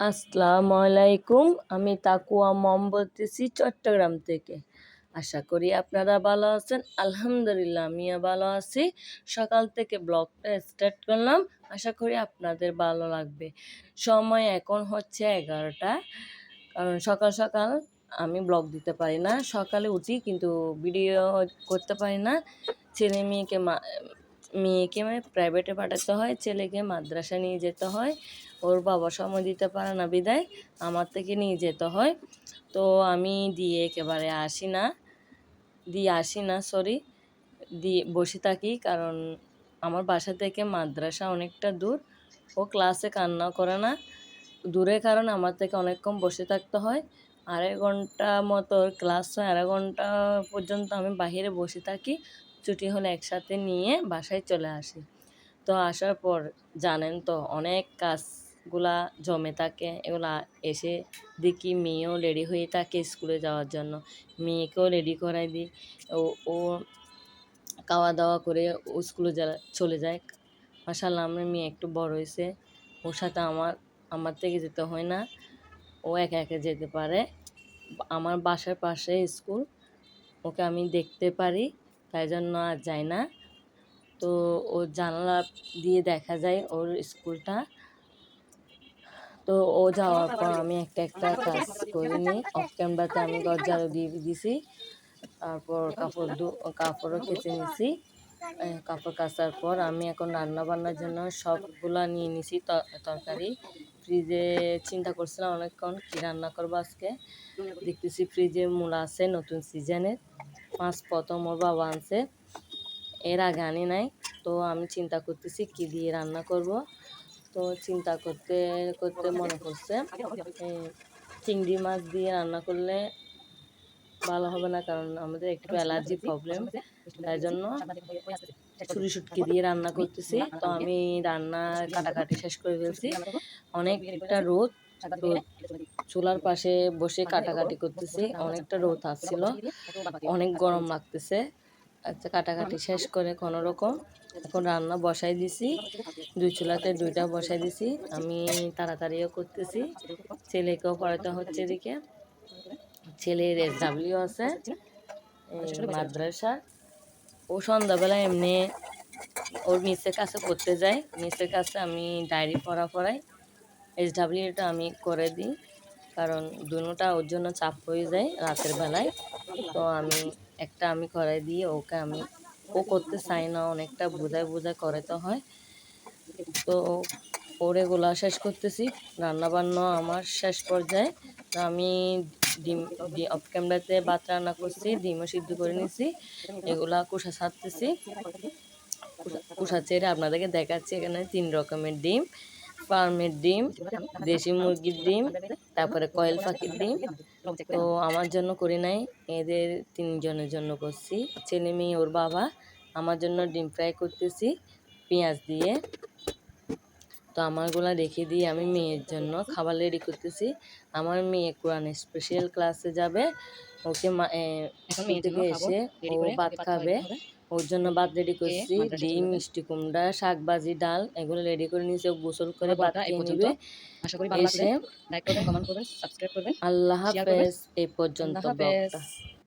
আসসালামু আলাইকুম আমি তাকুয়া মম বলতেছি চট্টগ্রাম থেকে। আশা করি আপনারা ভালো আছেন। আলহামদুলিল্লাহ, আমিও ভালো আছি। সকাল থেকে ব্লগটা স্টার্ট করলাম। আশা করি আপনাদের ভালো লাগবে। সময় এখন হচ্ছে এগারোটা। কারণ সকাল সকাল আমি ব্লগ দিতে পারি না। সকালে উঠি কিন্তু ভিডিও করতে পারি না। ছেলে মেয়েকে মেয়েকে মানে প্রাইভেটে পাঠাতে হয়, ছেলেকে মাদ্রাসা নিয়ে যেতে হয়, ওর বাবা সময় দিতে পারে না বিদায়, আমার থেকে নিয়ে যেতে হয়। তো আমি দিয়ে একেবারে আসি না, দিয়ে আসি না সরি দিয়ে বসে থাকি কারণ আমার বাসা থেকে মাদ্রাসা অনেকটা দূর, ও ক্লাসে কান্না করে না। দূরের কারণ আমার থেকে অনেকক্ষণ বসে থাকতে হয়, আড়াই ঘণ্টা মতো ক্লাস হয়, আড়াই ঘণ্টা পর্যন্ত আমি বাহিরে বসে থাকি। ছুটি হলে একসাথে নিয়ে বাসায় চলে আসি। তো আসার পর জানেন তো, অনেক কাজগুলা জমে থাকে। এগুলা এসে দেখি মেয়েও রেডি হয়ে থাকে স্কুলে যাওয়ার জন্য। মেয়েকেও রেডি করাই দিই। ও ও খাওয়া দাওয়া করে ও স্কুলে চলে যায়। মাসাল্লাহ আমার মেয়ে একটু বড় হয়েছে। ওর সাথে আমার আমার থেকে যেতে হয় না। ও একা একা যেতে পারে। আমার বাসার পাশে স্কুল। ওকে আমি দেখতে পারি। তাই জন্য আর যায় না। তো ও জানালা দিয়ে দেখা যায় ওর স্কুলটা। তো ও যাওয়ার পর আমি একটা একটা কাজ করে নিই অফ ক্যামেরাতে আমি দরজারও দিয়ে দিছি। তারপর কাপড় কাপড়ও কেচে নিছি। কাপড় কাচার পর আমি এখন রান্না বান্নার জন্য সবগুলা নিয়ে নিছি তরকারি। ফ্রিজে চিন্তা করছিলাম অনেকক্ষণ কী রান্না করব আজকে। দেখতেছি ফ্রিজে মূলা আছে নতুন সিজনের। মাছ প্রথম ওর বাবা আনছে। এর আগে আনি নাই। তো আমি চিন্তা করতেছি কি দিয়ে রান্না করব। তো চিন্তা করতে করতে মনে করছে চিংড়ি মাছ দিয়ে রান্না করলে ভালো হবে না, কারণ আমাদের একটু অ্যালার্জি প্রবলেম। তাই জন্য ছুরি সুটকি দিয়ে রান্না করতেছি। তো আমি রান্না কাটাকাটি শেষ করে ফেলছি। অনেকটা রোদ চুলার পাশে বসে কাটাকাটি করতেছি। অনেকটা রোদ আসছিল। অনেক গরম লাগতেছে। আচ্ছা কাটাকাটি শেষ করে কোনো রকম এখন রান্না বসাই দিছি। দুই চুলাতে দুইটা বসাই দিছি। আমি তাড়াতাড়িও করতেছি। ছেলেকেও পড়াতে হচ্ছে এদিকে। ছেলের এস ডাব্লিউ আছে। মাদ্রাসা ও সন্ধ্যাবেলা এমনি ওর মিসের কাছে পড়তে যায়। মিসের কাছে আমি ডায়েরি পড়া পড়াই। এস ডাব্লিউটা আমি করে দিই, কারণ দুটা ওর জন্য চাপ হয়ে যায় রাতের বেলায়। তো আমি একটা আমি করাই দিয়ে ওকে আমি, ও করতে চাই না, অনেকটা বোঝায় বোঝায় করাতে হয়। তো ওরে গোলা শেষ করতেছি রান্না বান্না আমার শেষ পর্যায়ে। তো আমি ডিম অফ ক্যামেরাতে ভাত রান্না করছি, ডিমও সিদ্ধ করে নিছি, এগুলা কুষা ছাড়তেছি। কুষা চেড়ে আপনাদেরকে দেখাচ্ছি এখানে তিন রকমের ডিম। ফার্মের ডিম, দেশি মুরগির ডিম, তারপরে কয়েল পাখির ডিম। তো আমার জন্য করি নাই, এদের তিনজনের জন্য করছি। ছেলে মেয়ে, ওর বাবা, আমার জন্য ডিম ফ্রাই করতেছি, পেঁয়াজ দিয়ে। তো আমারগুলা রেখে দিয়ে আমি মেয়ের জন্য। খাবার রেডি করতেছি। আমার মেয়ে কোরআন স্পেশাল ক্লাসে যাবে। ওকে মেয়ে থেকে এসে ও ভাত খাবে। ওর জন্য ভাত রেডি করছি। ডিম মিষ্টি কুমড়া শাক ভাজি ডাল এগুলো রেডি করে নিয়েছি। গোসল করে ভাত খেয়ে নিবে। এসে আল্লাহ হাফেজ। এই পর্যন্ত